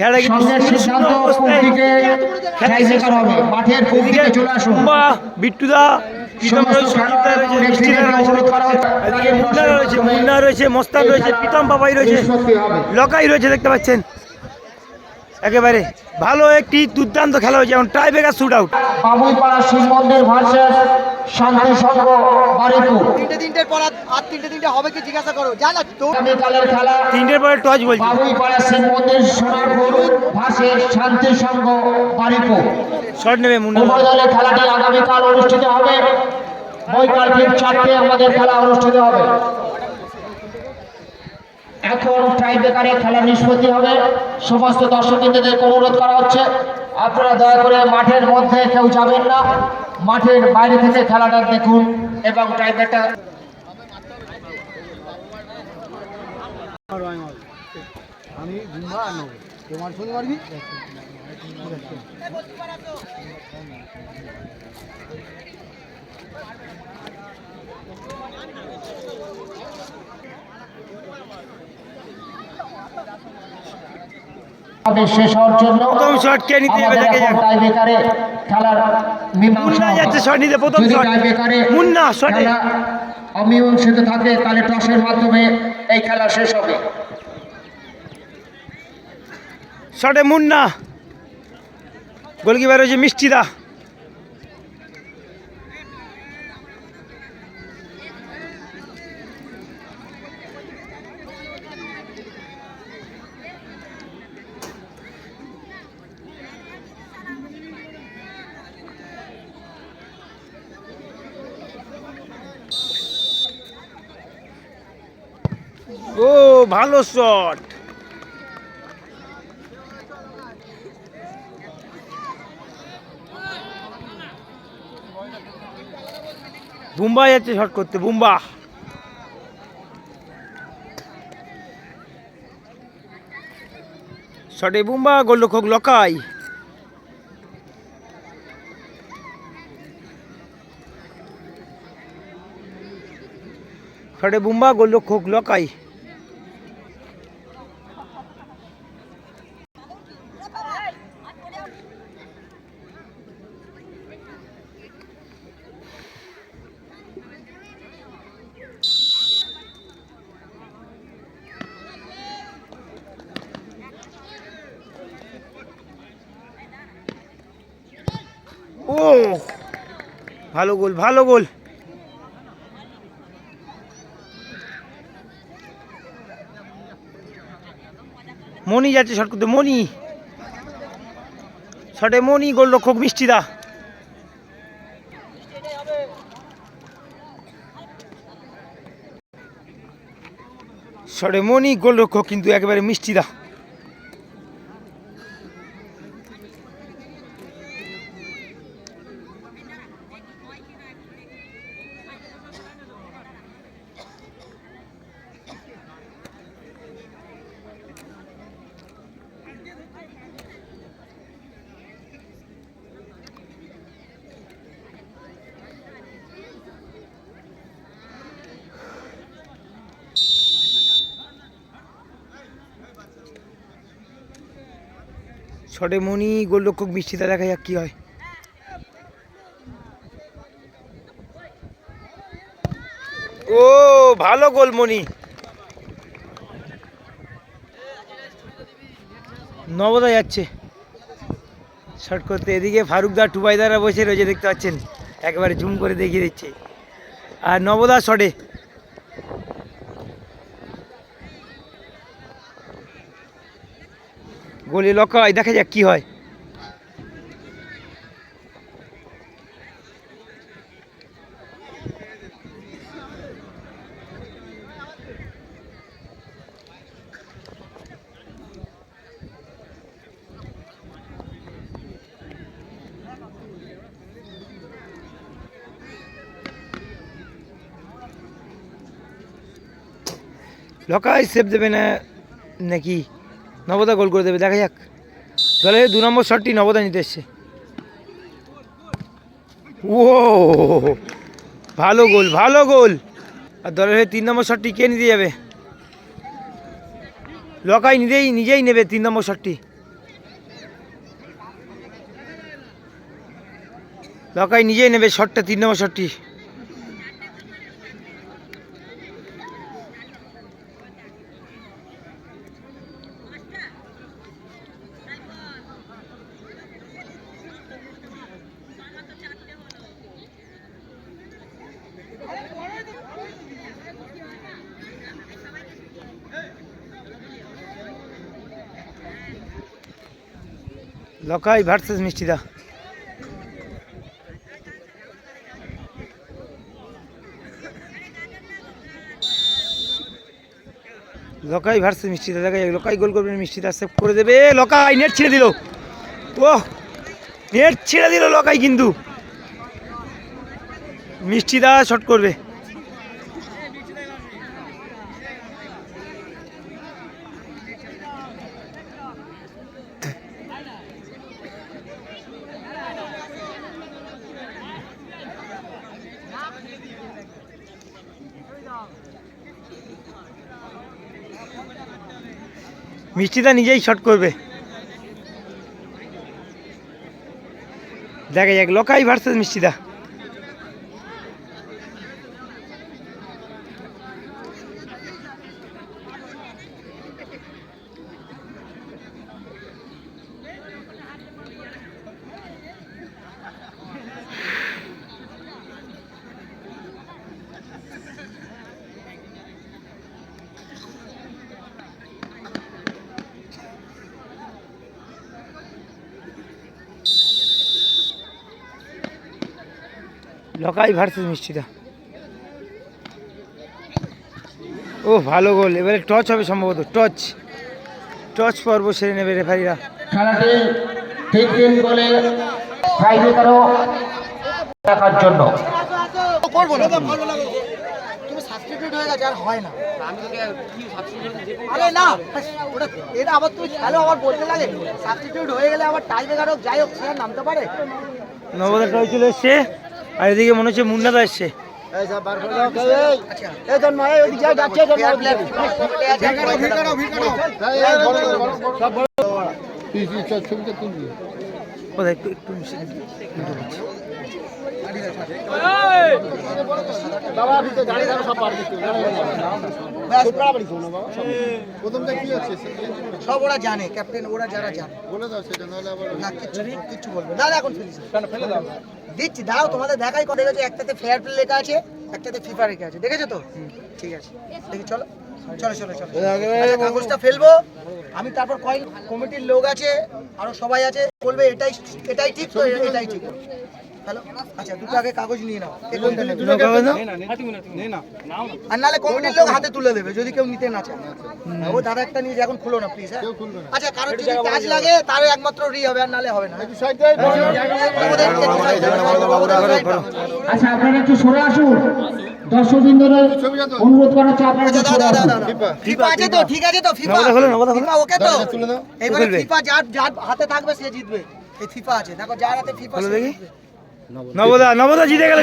খেলা টাইব্রেকার বিট্টুদা রয়েছে রয়েছে মুন্না মোস্তান প্রীতম বাবাই লকাই রয়েছে দেখতে পাচ্ছেন? একেবারে ভালো একটি দুর্দান্ত খেলা হয়েছে এখন tie breaker shoot out Babuipara Shiv Mandir versus Shanti সংঘ বারিপুর তিনটে তিনটের পর আর তিনটে তিনটে হবে কি জিজ্ঞাসা করো? জানা তো আগামীকালের খেলা। তিনটের পরে টচ বলছি। বাবুইপাড়া শিব মন্দির সোনারপুর ভার্সেস শান্তি সংঘ বারিপুর শট নেবে মুন্না। উভয় দলের খেলাটি আগামীকাল অনুষ্ঠিত হবে। বৈকাল ঠিক চারটে আমাদের খেলা অনুষ্ঠিত হবে। এখন টাই বেকারে খেলা নিষ্পত্তি হবে। সমস্ত দর্শকদের অনুরোধ করা হচ্ছে। আপনারা দয়া করে মাঠের মধ্যে কেউ যাবেন না। মাঠের বাইরে থেকে খেলাটা দেখুন এবং টাই আমি তোমার শুনতে পারবি আমাদের শেষ হওয়ার জন্য প্রথম শট কে নিতে হবে দেখে যাক। খেলার মীমাংসা। যাচ্ছে শট নিতে প্রথম শট মুন্না শটে অমীমাংসিত থাকে তাহলে টসের মাধ্যমে এই খেলা শেষ হবে। শটে মুন্না। গোলকিপার হয়েছে মিষ্টিদা ও ভালো শট বুম্বা যাচ্ছে শট করতে বুম্বা। শটে বুম্বা গোলরক্ষক লকাই। শটে বুম্বা গোলরক্ষক লকাই ও ভালো গোল ভালো গোল। মনি যাচ্ছে শট করতে মনি শটে মনি গোলরক্ষক মিষ্টিদা। শটে মনি গোলরক্ষক কিন্তু একেবারে মিষ্টিদা। শটে মনি, গোলরক্ষক মিষ্টিদা, দেখা যাক কি হয়। ও, ভালো গোল মনি। নবদা যাচ্ছে। শট করতে এদিকে ফারুকদা টুবাইদারা বসে রয়েছে, দেখতে পাচ্ছেন। একেবারে জুম করে দেখিয়ে দিচ্ছে। আর নবদা শটে। গোলে লকায় দেখা যাক কি হয়। লকাই সেভ দেবে না নাকি? নবদা গোল করে দেবে, দেখা যাক। দলের দু নম্বর শটটি নবদা নিতে এসছে। ও ভালো গোল ভালো গোল। আর দলের হয়ে তিন নম্বর শটটি কে নিতে যাবে? লকাই নিজেই নিজেই নেবে তিন নম্বর শটটি। লকাই নিজেই নেবে শটটা, তিন নম্বর শটটি। লকাই ভার্সেস মিষ্টিদা লকাই ভার্সেস মিষ্টিদা দেখা যাক লকাই গোল করবে মিষ্টিদা সেভ করে দেবে। লকাই নেট ছেড়ে দিল। ও নেট ছেড়ে দিল লকাই কিন্তু। মিষ্টিদা শট করবে। মিষ্টিদা নিজেই শট করবে। দেখা যাক লোকাই ভার্সেস মিষ্টিদা লকাই ভার্সেস মিষ্টিদা ও ভালো গোল। এবারে টচ হবে সম্ভবত টচ। টচ পর্ব সেরে নেবে রেফারিরা। খেলাটি ঠিক তিন গোলে ফাইভে কারও জন্য। করব না। তুমি সাবস্টিটিউট হয়ে গেছে আর হয় না। আরে না ওটা এটা আবার তুমি খেলো আবার বলতে লাগে। সাবস্টিটিউট হয়ে গেলে আবার হোক যাই হোক সে নামতে পারে। নবদা টয় চলে এসছে। আর এদিকে মনে হচ্ছে মুন্নাদা এসছে। সব ওরা জানে ক্যাপ্টেন ওরা যারা জানে। বলে দাও সেটা নাহলে আবার না কিচ্ছু কিচ্ছু বলবে না। না, এখন ফেলিস ফেলে দাও। দিচ্ছি দাও তোমাদের দেখাই করে দেখেছ একটাতে ফেয়ার প্লে লেখা আছে একটাতে ফিফা লেখা আছে। দেখেছ তো? ঠিক আছে। দেখি চলো। চলো চলো চলো। আচ্ছা, কাগজটা ফেলব। আমি তারপর কয়েক কমিটির লোক আছে আরও সবাই আছে। বলবে এটাই এটাই ঠিক তো? এটাই ঠিক। হ্যালো আচ্ছা দুটো আগে কাগজ নিয়ে নাও। আর নাহলে কমিটির লোক হাতে তুলে দেবে যদি কেউ নিতে না চায় ও দাদা একটা নিয়ে এখন খুলো না প্লিজ হ্যাঁ আচ্ছা কারোর যদি কাজ লাগে তার একমাত্র রি হবে আর নালে হবে না। আচ্ছা আপনারা একটু সরে আসুন দর্শকবৃন্দদের অনুরোধ করা হচ্ছে আপনারা আচ্ছা একটু দাও সরে দাও দাও আসুন দাও ফিফা আছে তো ঠিক আছে তো ফিফা নবদা খোলো, নবদা খোলো। ফিফা ওকে তো এবারে ফিফা যার যার হাতে থাকবে সে জিতবে এই ফিফা আছে দেখো যার হাতে ফিফা দেখি। নবদা নবদা জিতে গেল।